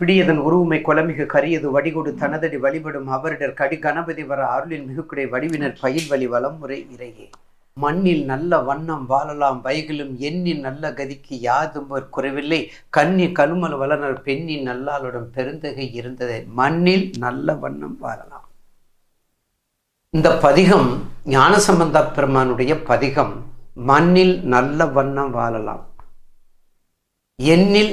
பிடியதன் உருவுமை கொலமிகு கரியது வடிகொடு தனதடி வழிபடும் அவரிடர் கடி கணபதி வர அருளின் மிகுக்குடை வடிவினர் பயில் வழி வலமுறை இறையே. மண்ணில் நல்ல வண்ணம் வாழலாம் வைகளும் எண்ணின் நல்ல கதிக்கு யாதும் ஒரு குறைவில்லை. கண்ணி கழுமல் வளனர் பெண்ணின் நல்லாளுடன் பெருந்தகை இருந்ததை. மண்ணில் நல்ல வண்ணம் வாழலாம். இந்த பதிகம் ஞானசம்பந்த பெருமானுடைய பதிகம் மண்ணில் நல்ல வண்ணம் வாழலாம். எண்ணில்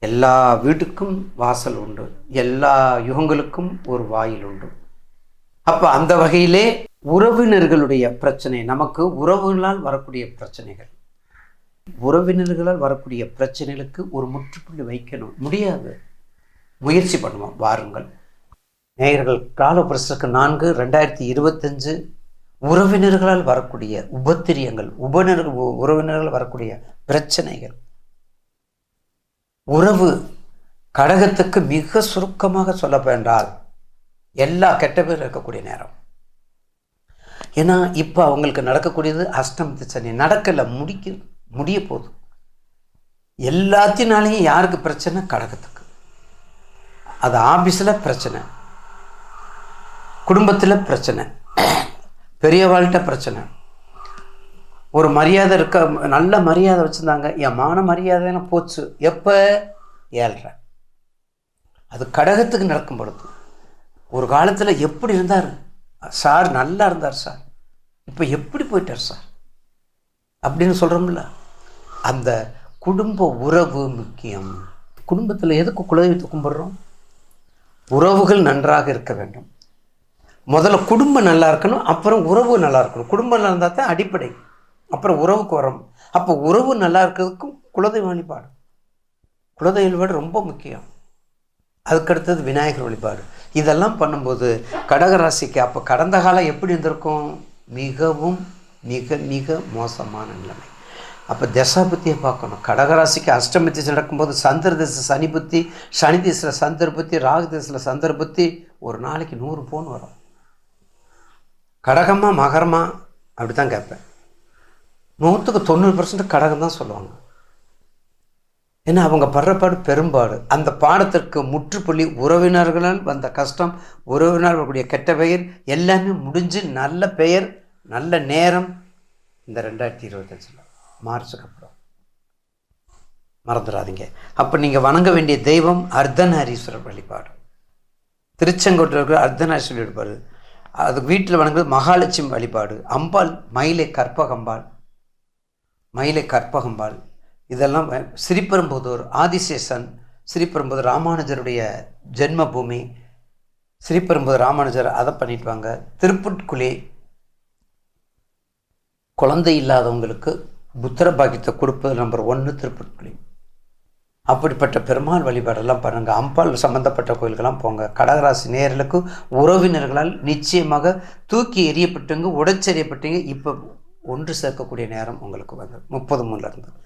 எல்லா வீட்டுக்கும் வாசல் உண்டு. எல்லா யுகங்களுக்கும் ஒரு வாயில் உண்டு. அப்போ அந்த வகையிலே உறவினர்களுடைய பிரச்சனை நமக்கு உறவுகளால் வரக்கூடிய பிரச்சனைகள். உறவினர்களால் வரக்கூடிய பிரச்சனைகளுக்கு ஒரு முற்றுப்புள்ளி வைக்கணும். முடியாது. முயற்சி பண்ணுவோம். வாருங்கள். நேயர்கள் காலப்பிரசுக்கு நான்கு ரெண்டாயிரத்தி இருபத்தஞ்சு. உறவினர்களால் வரக்கூடிய உபத்திரியங்கள் உபனர் உறவினர்கள் வரக்கூடிய பிரச்சனைகள். உறவு கடகத்துக்கு மிக சுருக்கமாக சொல்ல வேண்டால் எல்லா கெட்ட பேர் இருக்கக்கூடிய நேரம். ஏன்னா இப்போ அவங்களுக்கு நடக்கக்கூடியது அஷ்டம் சனி நடக்கலை முடிக்க முடிய போகுது. எல்லாத்தினாலையும் யாருக்கு பிரச்சனை? கடகத்துக்கு. அது ஆஃபீஸில் பிரச்சனை. குடும்பத்தில் பிரச்சனை. பெரியவாள்கிட்ட பிரச்சனை. ஒரு மரியாதை இருக்க நல்ல மரியாதை வச்சுருந்தாங்க. என் மான மரியாதைன்னு போச்சு. எப்போ? ஏழ்ற அது கடகத்துக்கு நடக்கும் பொழுது. ஒரு காலத்தில் எப்படி இருந்தார்? சார் நல்லா இருந்தார் சார். இப்போ எப்படி போயிட்டார் சார்? அப்படின்னு சொல்கிறோம்ல அந்த குடும்ப உறவு முக்கியம். குடும்பத்தில் எதுக்கு குலதெய்வத்தை கும்பிட்றோம்? உறவுகள் நன்றாக இருக்க வேண்டும். முதல்ல குடும்பம் நல்லா இருக்கணும் அப்புறம் உறவு நல்லா இருக்கணும். குடும்பம் நல்லா இருந்தால் தான் அடிப்படை. அப்புறம் உறவுக்கு வரும். அப்போ உறவு நல்லா இருக்கிறதுக்கும் குலதெய்வ வழிபாடு. குலதெய்வ வழிபாடு ரொம்ப முக்கியம். அதுக்கடுத்தது விநாயகர் வழிபாடு. இதெல்லாம் பண்ணும்போது கடகராசிக்கு அப்போ கடந்த காலம் எப்படி இருந்திருக்கும்? மிகவும் மிக மிக மோசமான நிலைமை. அப்போ தசா புத்தியை பார்க்கணும் கடகராசிக்கு அஷ்டமி திசை நடக்கும்போது சந்திர திசை சனி புத்தி சனி திசையில் சந்திர புத்தி ராகு திசையில் சந்திர புத்தி ஒரு நாளைக்கு நூறு ஃபோன் வரும். கடகமா மகரமா? அப்படி தான் கேட்பேன். நூற்றுக்கு தொண்ணூறு பர்சன்ட் கடகம் தான் சொல்லுவாங்க. ஏன்னா அவங்க படுறப்பாடு பெரும்பாடு. அந்த பாடத்திற்கு முற்றுப்புள்ளி உறவினர்களால் வந்த கஷ்டம் உறவினர்களுடைய கெட்ட பெயர் எல்லாமே முடிஞ்சு நல்ல பெயர் நல்ல நேரம். இந்த ரெண்டாயிரத்தி இருபத்தஞ்சில் மார்ச்சுக்கு அப்புறம். மறந்துடாதீங்க. அப்போ நீங்கள் வணங்க வேண்டிய தெய்வம் அர்த்தநாரீஸ்வரர் வழிபாடு. திருச்செங்கோட்டில் இருக்கிற அர்த்தநாரீஸ்வரர் வழிபாடு. அது வீட்டில் வணங்குறது மகாலட்சுமி வழிபாடு. அம்பாள் மயிலை கற்பகம்பாள். மயிலை கற்பகம்பாள். இதெல்லாம் ஸ்ரீபெரும்புதூர் ஆதிசேஷன் ஸ்ரீபெரும்புதூர் ராமானுஜருடைய ஜென்மபூமி. ஸ்ரீபெரும்புதூர் ராமானுஜர் அதை பண்ணிட்டு வாங்க திருப்புட்குழி குழந்தை இல்லாதவங்களுக்கு புத்திர பாக்கியத்தை கொடுப்பது நம்பர் ஒன்று திருப்புட்குழி அப்படிப்பட்ட பெருமாள் வழிபாடெல்லாம் பண்ணுங்கள் அம்பாள் சம்மந்தப்பட்ட கோயிலுக்கெல்லாம் போங்க. கடகராசி நேர்களுக்கு உறவினர்களால் நிச்சயமாக தூக்கி எறியப்பட்டுங்க உடைச்செறியப்பட்டீங்க. இப்போ ஒன்று சேர்க்கக்கூடிய நேரம் உங்களுக்கு வந்து முப்பது மூணுலேருந்து